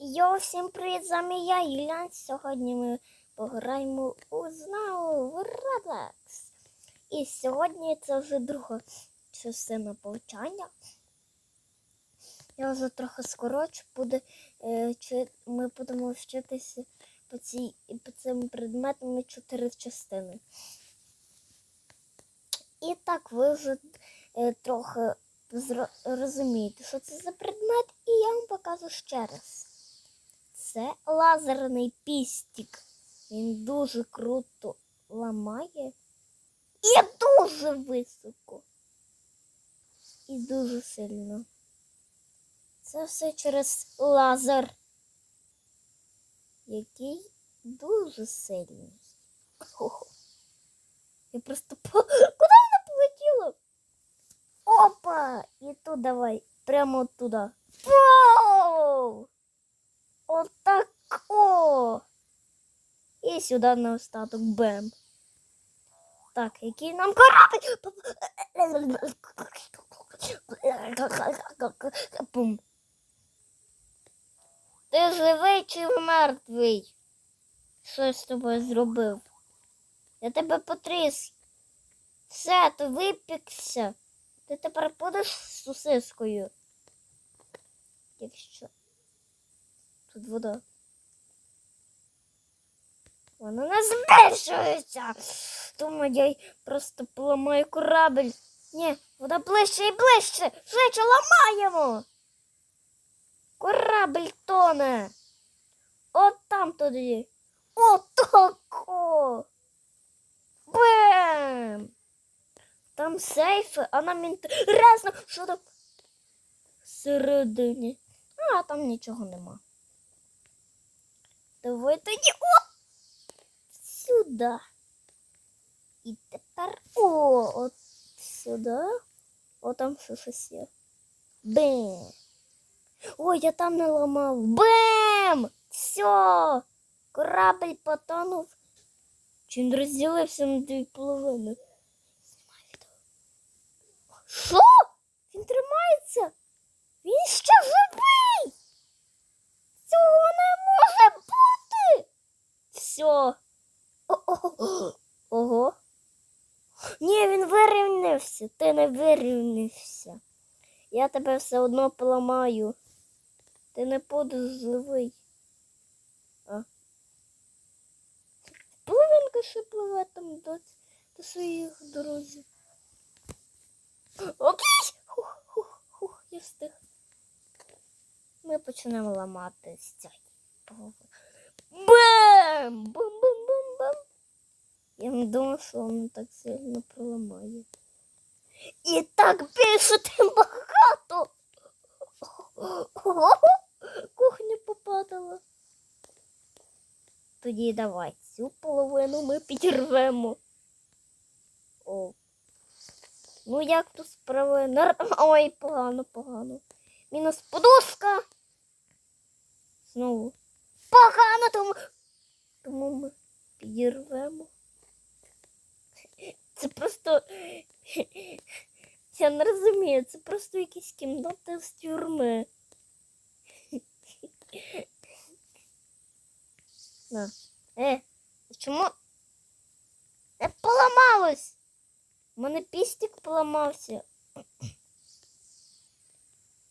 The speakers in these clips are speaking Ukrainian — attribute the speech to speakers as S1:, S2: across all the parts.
S1: Йо, всім привіт, з вами я, Юлян. Сьогодні ми пограємо у знову в Roblox. І сьогодні це вже друга частина повчання. Я вже трохи скорочу, буде, е, ми будемо вчитися по, цій, по цим предметам чотири частини. І так, ви вже е, трохи розумієте, що це за предмет, і я вам покажу ще раз. Це лазерний пістік. Він дуже круто ламає і дуже високо. І дуже сильно. Це все через лазер, який дуже сильний. Хо-хо. Я просто. Куди вона полетіла? Опа! І тут давай. Прямо туди. Воу! Отак о! І сюди на остаток бем. Так, який нам корабль? Пум. Ти живий чи мертвий? Що я з тобою зробив? Я тебе потріс. Все, ти випікся. Ти тепер будеш з сосискою. Якщо. Тут вода. Вона не збільшується. Думаю, я просто поламаю корабль. Ні, вода ближче і ближче. Швидше ламаємо. Корабль тоне. От там туди. Отако. Бем! Там сейфи, а нам інтересно, що там всередині. А, там нічого нема. Давай тоді о! Сюди. І тепер о, от сюди. О, там що щось є. Бем. Ой, я там не ламав. Бем! Все! Корабль потонув. Чи він розділився на дві половини? Що? Він тримається? Він ще живий! Цього не може бути! Все. Ого. Ні, він вирівнявся. Ти не вирівнявся. Я тебе все одно поламаю. Ти не будеш живий. А. Половинка ще пливе там до, до своїх друзів. Окей! Хух, хух, хух, я встиг. Ми почнемо ламати з цієї половини. Я не думав, що воно так сильно проламає. І так більше тим багато. Кухня попадала. Тоді давай цю половину ми підірвемо. О. Ну як тут справи? Нар... Ой, погано, погано. Мінус подушка. Знову. Погано, тому, тому ми підірвемо. Це просто. Я не розумію, це просто якісь кімнати з тюрми. На. Е, чому? Не поламалось? У мене пістик поламався.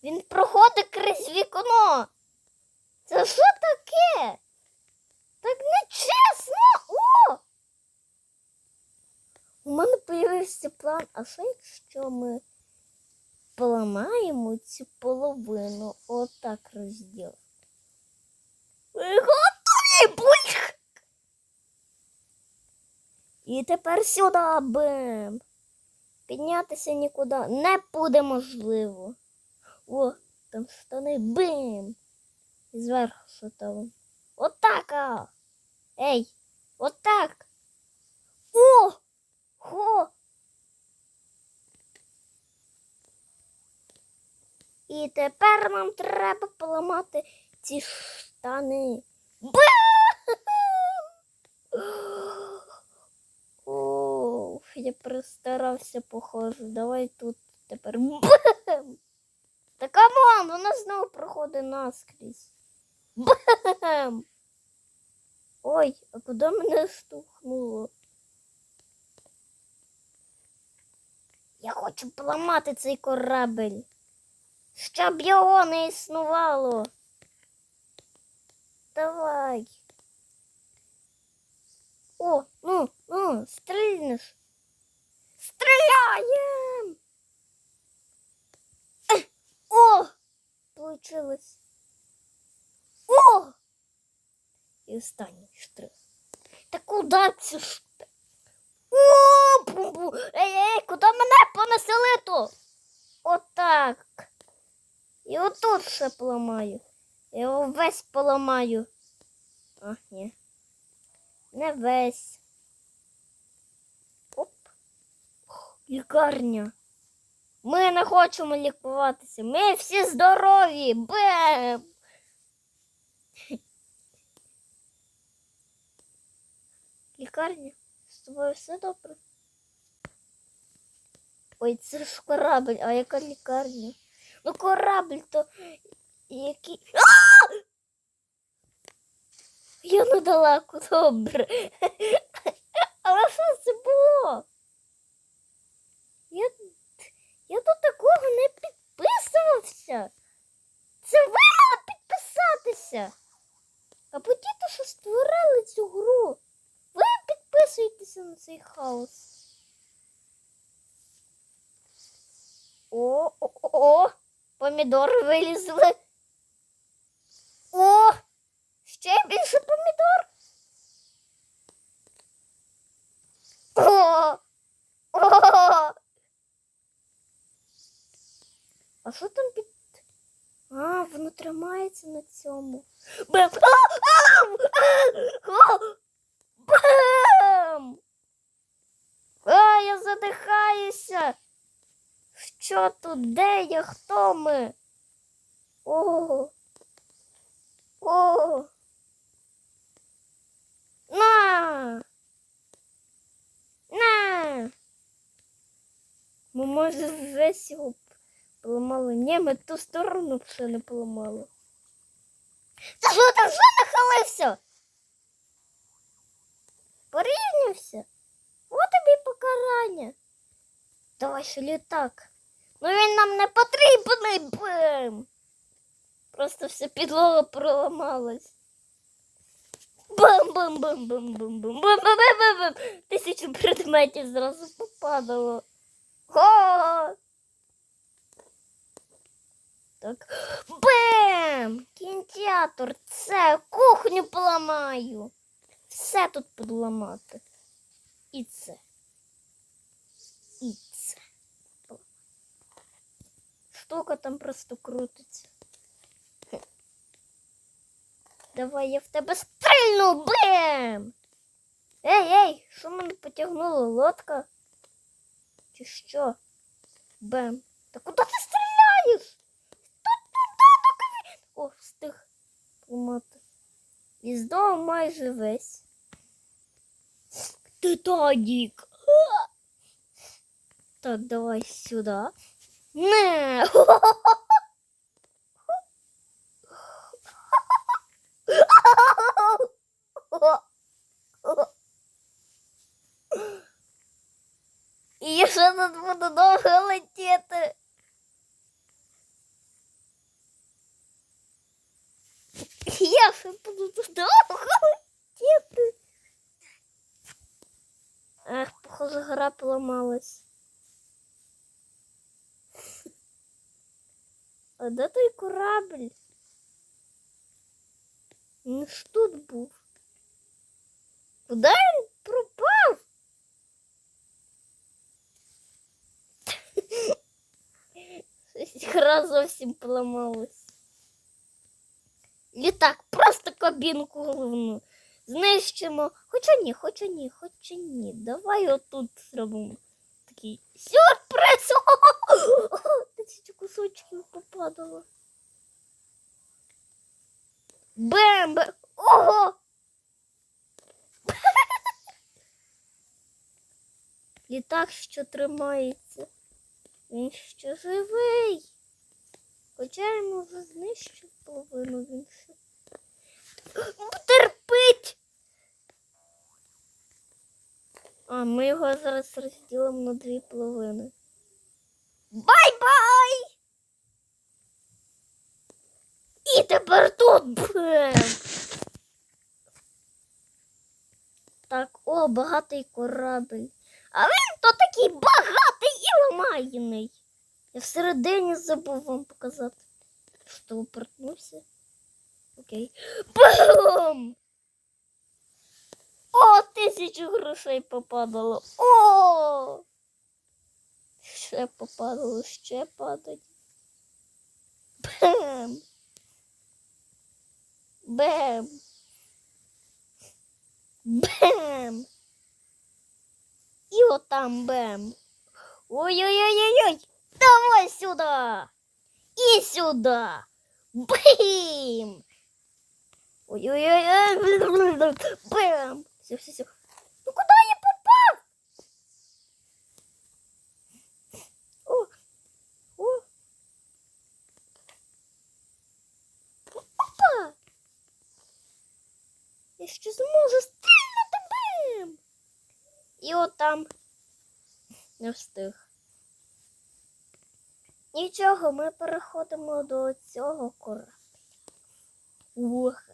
S1: Він проходить крізь вікно. Це що таке? Так нечесно! О! У мене появився план, а що якщо ми поламаємо цю половину отак розділ? Ви готові, бульх! І тепер сюди бем. Піднятися нікуди не буде можливо. О, там штани бим. І зверху що там. Отака. Ей, отак. О! Хо! І тепер нам треба поламати ці штани. Бам! О, я перестарався, похоже. Давай тут тепер. Бам! Та камон, вона знову проходить наскрізь. Бам! Ой, а куди мене штовхнуло? Я хочу поламати цей корабель, щоб його не існувало. Давай. О, ну, ну, стрільнеш. Стріляєм! О! Получилось. О! І останній штрих. Та куди цю ж? Бу-бу. Ей, ей, куди мене понесли то? Отак. І отут ще поламаю. Я його весь поламаю. А, ні. Не весь. Оп. Лікарня. Ми не хочемо лікуватися. Ми всі здорові. Бем! Лікарня. Тобою все добре. Ой, це ж корабль, а яка лікарня? Ну корабль то який. А! Я недалеко, добре. Але що це було? Я, я до такого не підписувався. Це ви мали підписатися. Або ті, то, що створили цю гру. Ви на цей хаос. О, о, о, помідори вилізли. О, ще більше помідор. О, о. А що там під. А, воно тримається на цьому. Бем! А, а, а, а, Бем! А, я задихаюся. Що тут? Де я? Хто ми? О. О. На. На. Ми може весь його поламали. Ні, ми ту сторону ще не поламали. Та що там що нахилився? Порівнявся? От тобі покарання. Давай ще літак. Ну він нам не потрібний. Бем. Просто вся підлога проламалась. бам бам бам бам бам бам бам бам бам бам Тисячу предметів зразу попадало. О! Так. Бем! Кінотеатр, це кухню поламаю. Все тут буду ламати. І це. І це. Штука там просто крутиться. Давай я в тебе стрільну, бем! Ей, ей, що мене потягнуло? Лодка? Чи що? Бем. Та куди ти стріляєш? Тут до каві. О, встиг поламати. І знову майже весь. Титанік. Так, давай сюди. Не. І я ще тут буду довго летіти. Я ще буду летіти. Ах, похоже, гра поламалась. А де той корабль? Він ж тут був. Куди він пропав? Гра зовсім поламалась. Літак, просто кабінку головну. Знищимо. Хоча ні, хоча ні, хоча ні. Давай отут зробимо такий сюрприз. Тисячу кусочків попадало. Бем! бем. Ого! Літак, що тримається. Він ще живий. Хоча йому знищив половину він ще терпить. А, ми його зараз розділимо на дві половини. Бай-бай! І тепер тут! Так, о, багатий корабль. А він то такий багатий і ламайний. Я всередині забув вам показати. Що проткнувся? Окей. Бум! О, тисячу грошей попадало. О! Ще попадало, ще падать. Бем! Бем! Бем! І отам бем. Ой-ой-ой-ой-ой! Давай сюда! И сюда! Бим! Ой-ой-ой! Бэм! Все, все, все. Ну куда я попал? О! О! Опа! Я ще зможу стрільнути бим! І отам не встиг. Нічого, ми переходимо до цього корабля. Ох.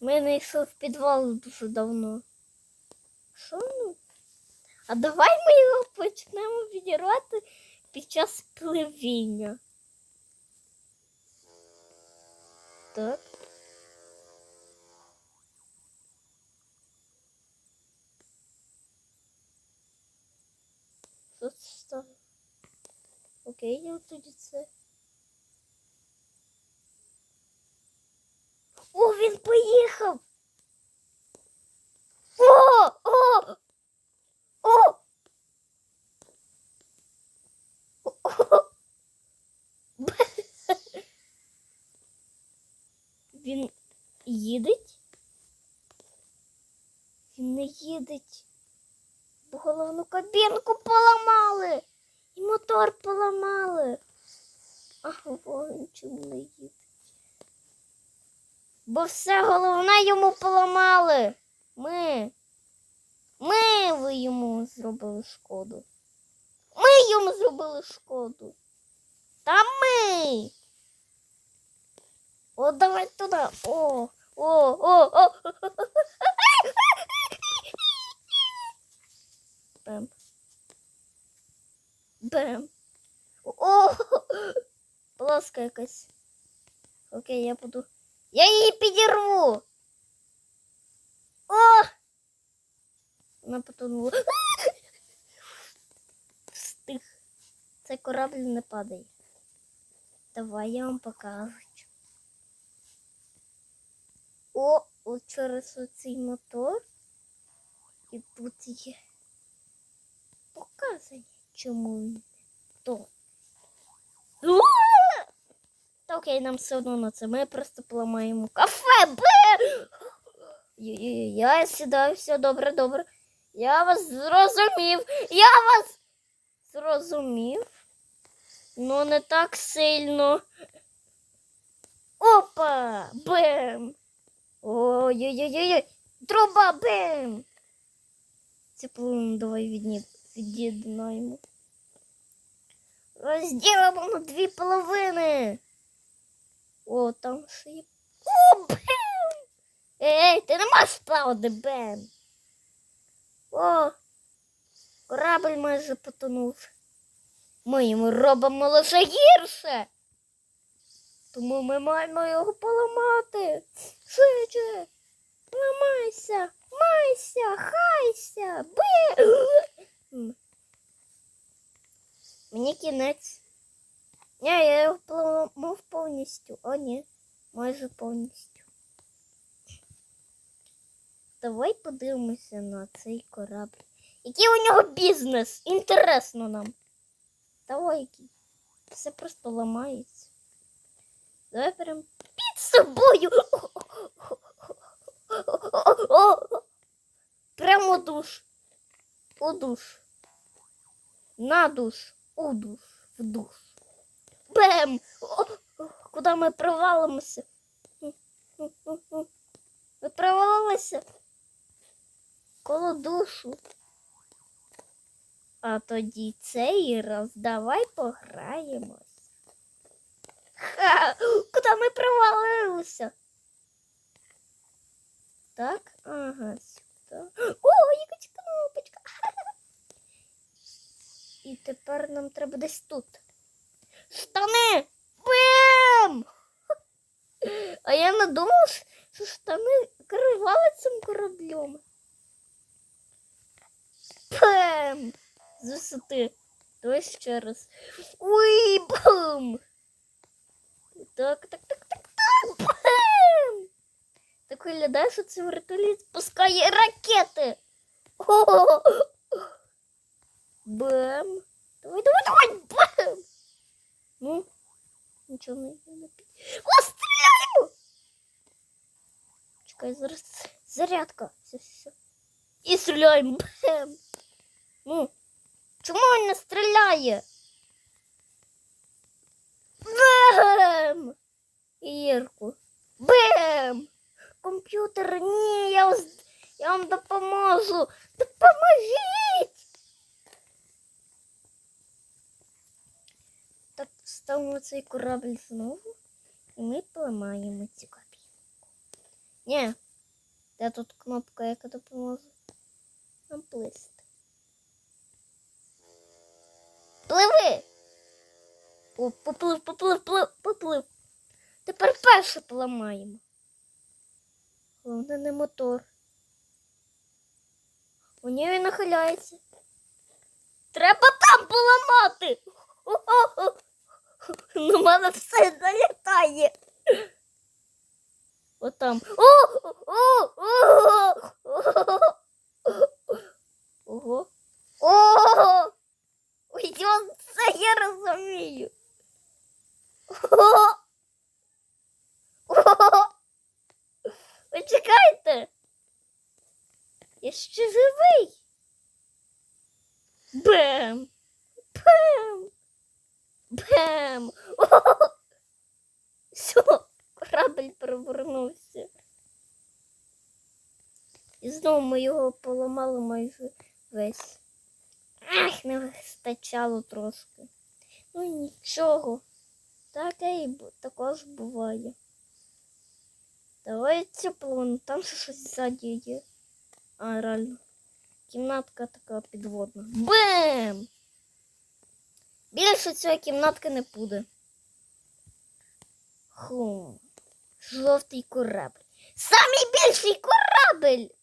S1: Ми не йшли в підвал дуже давно. Що ну? А давай ми його почнемо відірвати під час пливіння. Так. Що це стало? Окей, тоді це. О, він поїхав. О! О! О! Він їдеть? Він не їдеть. Головну кабінку поламали. І мотор поламали. А він чому не їде? Бо все головне йому поламали. Ми. Ми ви йому зробили шкоду. Ми йому зробили шкоду. Та ми. О, давай туди. О, о, о, о. Бем. Бем. О, плоска якась. Окей, я буду. Я її підірву. О! Вона потонула. Встиг. Цей корабль не падає. Давай я вам покажу. О, от через оцей мотор. І тут є показання, чому він то. Та окей, нам все одно на це. Ми просто поламаємо кафе. Я сідаю, все добре, добре. Я вас зрозумів. Я вас зрозумів. Ну не так сильно. Опа! Бем! Ой-ой-ой-ой! Труба бем! Це давай відні... від'єднаємо. Розділимо на дві половини. О, там ще є. О, бем! Ей, ти не маєш де бем. О, корабль майже потонув. Ми йому робимо лише гірше. Тому ми маємо його поламати. Швидше. Ламайся, майся, хайся, би. Мені кінець. Ні, я його поламав повністю. О, ні, майже повністю. Давай подивимося на цей корабль. Який у нього бізнес? Інтересно нам. Давай який. Все просто ламається. Давай прям під собою. Прямо душ. У душ. На душ. У душ. В душ. Бем! О, о, Куди ми провалимося? М, Ви провалилися коло душу. А тоді цей раз давай пограємось. Ха! Куди ми провалилися? Так, ага, сюди. О, якась І тепер нам треба десь тут. Штани! Бим! А я не думав, що штани керували цим кораблем. Бем! З висоти. Давай ще раз. Уй, бум! Так, так, так, так, так. Бем! Так виглядає, що цей вертоліт спускає ракети. О! Бем! Давай, давай, давай! Бем! Ну, нічого не не пі- О, стріляємо! Чекай, зараз зарядка. Все, все, все. І стріляємо. Бем! Ну, чому він не стріляє? Бем! Ірку. Бем! Комп'ютер, ні, я, вас, я вам допоможу. Допоможіть! Так, ставимо цей корабль знову, і ми поламаємо цю кабінку. Ні, де тут кнопка, яка допоможе нам плисти. Пливи! О, поплив, поплив, поплив, поплив. Тепер перше поламаємо. Головне не мотор. У нього нахиляється. Треба там поламати. Ну, в мене все залітає. Отам. О! О! О! О! Ого. О! Ой, це я розумію. О! О! Ви чекайте. Я ще живий. Бем! Бем! Бем! О! Все, корабль перевернувся. І знову ми його поламали майже весь. Ах, не вистачало трошки. Ну нічого. Таке і також буває. Давай цю половину, там ще щось ззаді є. А, реально. Кімнатка така підводна. Бем! Більше цієї кімнатки не буде. Хум. Жовтий корабль. Самий більший корабль!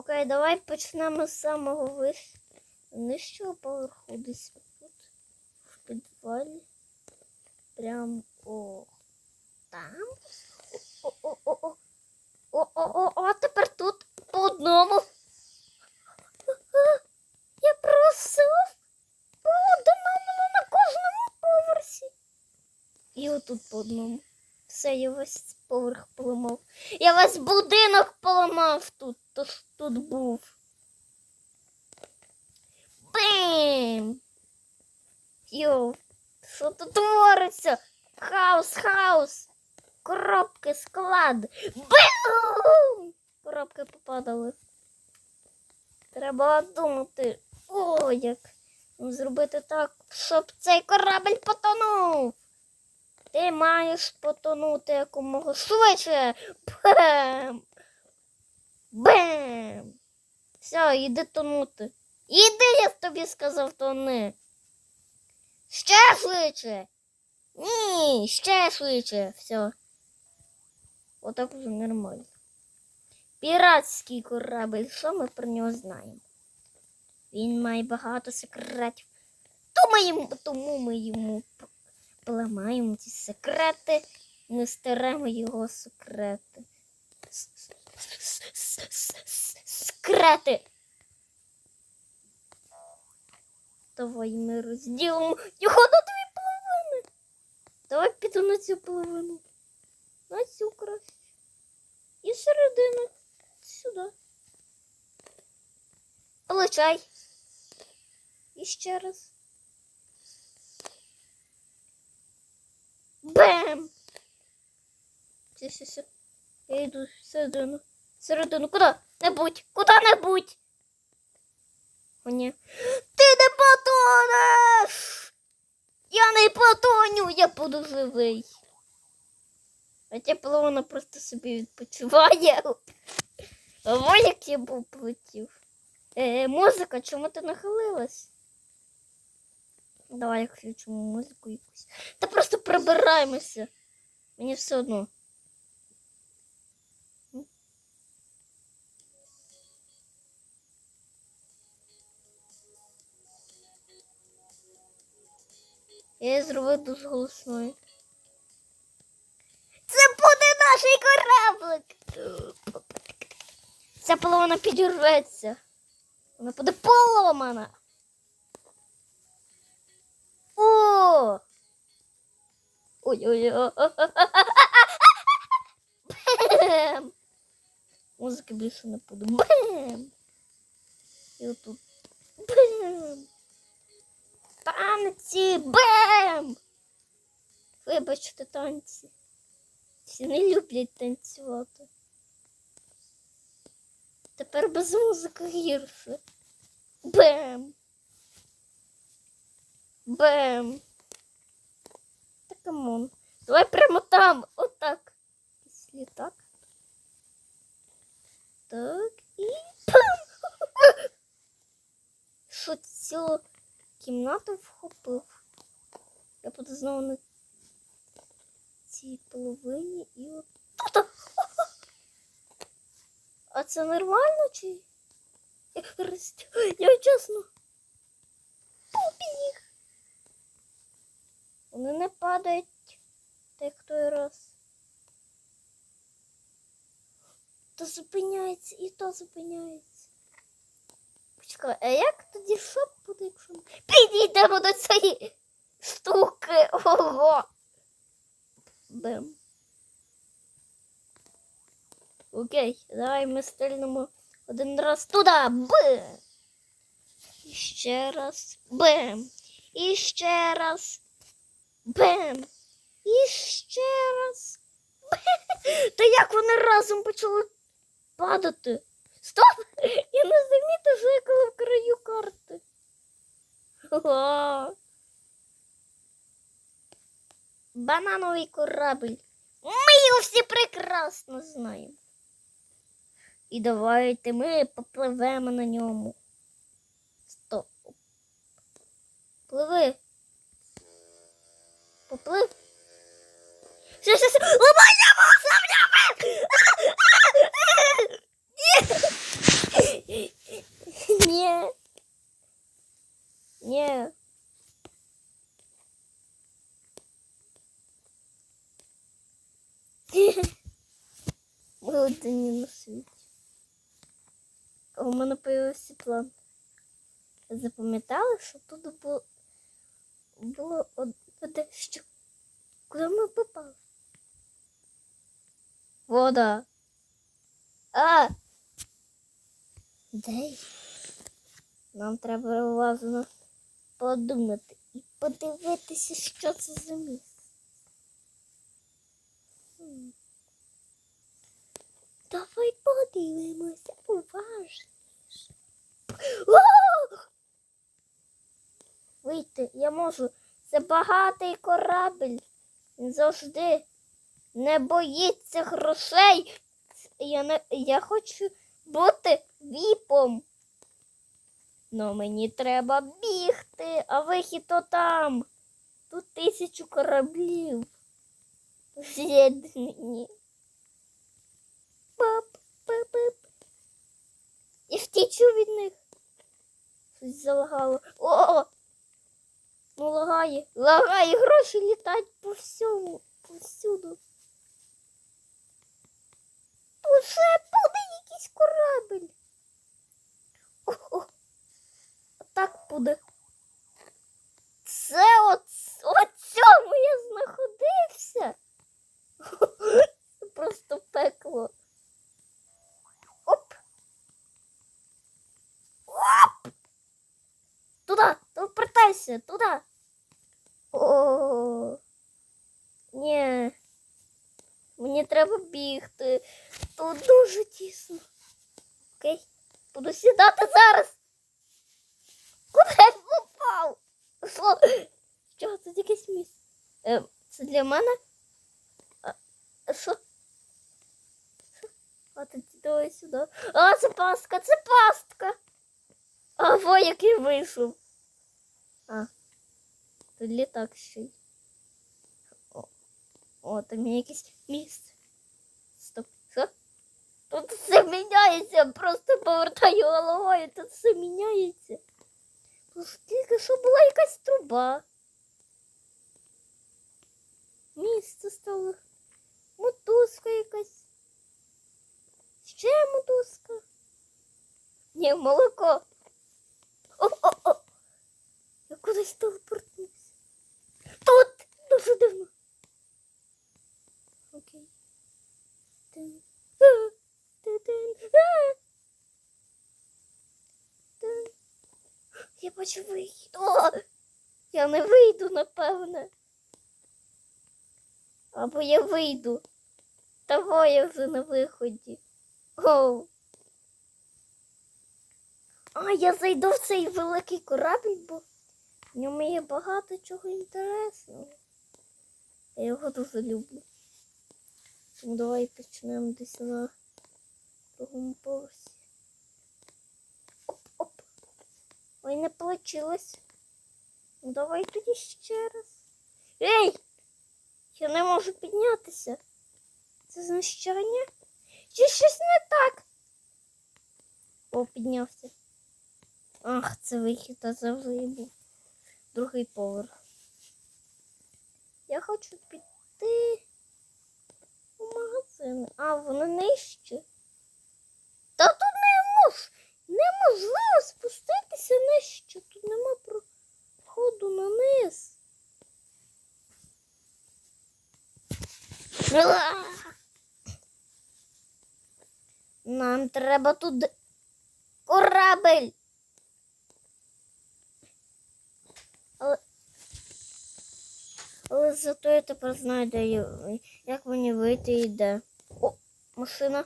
S1: Окей, давай почнемо з самого виш... нижчого поверху десь тут, в підвалі. Прям о там. О-о-о-о. О-о-о, а тепер тут по одному. Я просив по одному на кожному поверсі. І отут по одному. Все, я весь поверх поламав. Я весь будинок поламав тут, то тут був. Бим! Йоу, що тут твориться? Хаос, хаос! Коробки, склад. Бум! Коробки попадали. Треба думати. О, як зробити так, щоб цей корабель потонув. Ти маєш потонути якомога швидше. Бем! Бем! Все, іди тонути. Іди, я тобі сказав тони. Ще швидше. Ні, ще швидше. Все. Отак вже нормально. Піратський корабель, що ми про нього знаємо? Він має багато секретів. Тому тому ми йому поламаємо ці секрети, ми стеремо його секрети. Секрети. Давай ми розділимо його на дві половини. Давай піду на цю половину. На цю краще. І середину сюди. Получай. І ще раз. Бем! Все, все, все. Я йду всередину. Небудь. Куди-небудь. О, ні. Ти не потонеш! Я не потоню, я буду живий. Хоча половина просто собі відпочиває. Ой, як я був полетів. Е, музика, чому ти нахилилась? Давай включимо музику якусь. Та просто прибираємося. Мені все одно. Я зробив дуже голосною. Це буде наш кораблик. Ця половина підірветься. Вона буде поломана. О! Ой-ой-ой. Бем! Музики більше не. Бем! І отут. Бем! Танці! Бем! Вибачте, танці. Всі не люблять танцювати. Тепер без музики гірше. Бем! Бем! Та камон. Давай прямо там. Отак. Якийсь літак. Так і пам! Що цілу кімнату вхопив? Я буду знову на цій половині і от тут. А це нормально чи? Я чесно. Побіг. Вони не падають, так той раз. То зупиняється і то зупиняється. Почекай, а як тоді що буде, якщо ми підійдемо до цієї штуки? Ого! Бем. Окей, давай ми стрільнемо один раз туди. Бем. І ще раз. Бем. І ще раз. Бем. І ще раз. Та як вони разом почали падати? Стоп! Я не замітив, що я коли в краю карти. Ого. Банановий корабль. Ми його всі прекрасно знаємо. І давайте ми попливемо на ньому. Стоп. Пливи. Поплив. Все, все, все. Ламай Ні. Ні. Ні. Ми одні на світі. А у мене появився план. Запам'ятали, що тут було, було одне, що куди ми попали? Вода. А! Де? Нам треба уважно подумати і подивитися, що це за місце. Давай подивимося уважніше. Вийти, я можу. Це багатий корабель. Він завжди не боїться грошей. Я, не, я хочу бути віпом. Но мені треба бігти, а вихід то там. Тут тисячу кораблів. З'єднані. І втічу від них. Щось залагало. О! Ну лагає. Лагає, гроші літають по всьому, повсюду. Уже буде якийсь корабель. О, так буде. Це от, от цьому я знаходився. Просто пекло. Оп. Оп. Туда, повертайся, туда. О. Ні. Мені треба бігти. Тут дуже тісно. Окей. Буду сідати зараз. Куди я попав? Що? Це якесь місце? Е, це для мене? А? Що? А ти давай сюди. А, це пастка, це пастка. А во який вийшов. А. Тут літак ще. й. О, о, там є якесь місце. Стоп. Що? Тут все міняється, просто повертаю головою, тут все міняється. Тут тільки що була якась труба. Місце стало. Мотузка якась. Ще мотузка. Ні, молоко. Вихід. О! Я не вийду, напевне. Або я вийду. Того я вже на виході. Оу. А, я зайду в цей великий корабль, бо в ньому є багато чого інтересного. Я його дуже люблю. Тому давай почнемо десь на другому поверсі. Ой, не получилось. Давай тоді ще раз. Ей! Я не можу піднятися. Це знущання? Чи щось не так? О, піднявся. Ах, це вихід, це був другий поверх. Я хочу піти у магазин. А, воно нижче. Та тут не мож, неможливо спуститися нижче. Тут нема проходу на низ. Нам треба туди корабель. Але, але зато я тепер знаю, де я, як мені вийти і де. О, машина.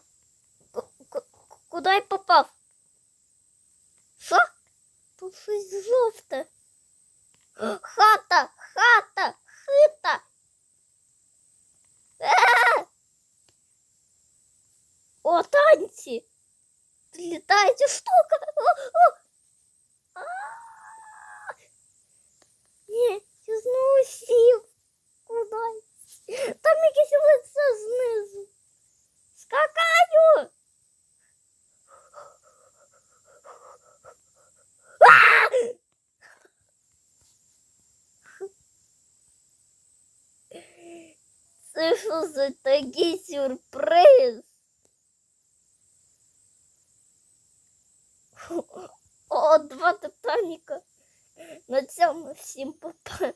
S1: К- Куди я попав? Що? Тут щось жовте. Хата, хата, хита. Е! О, танці. Літаюча штука. О, о. А! Ні, я знову сів кудись. Там якесь лице знизу. Скакаю. Це що за такий сюрприз? О, два Титаніка. На цьому всім попа.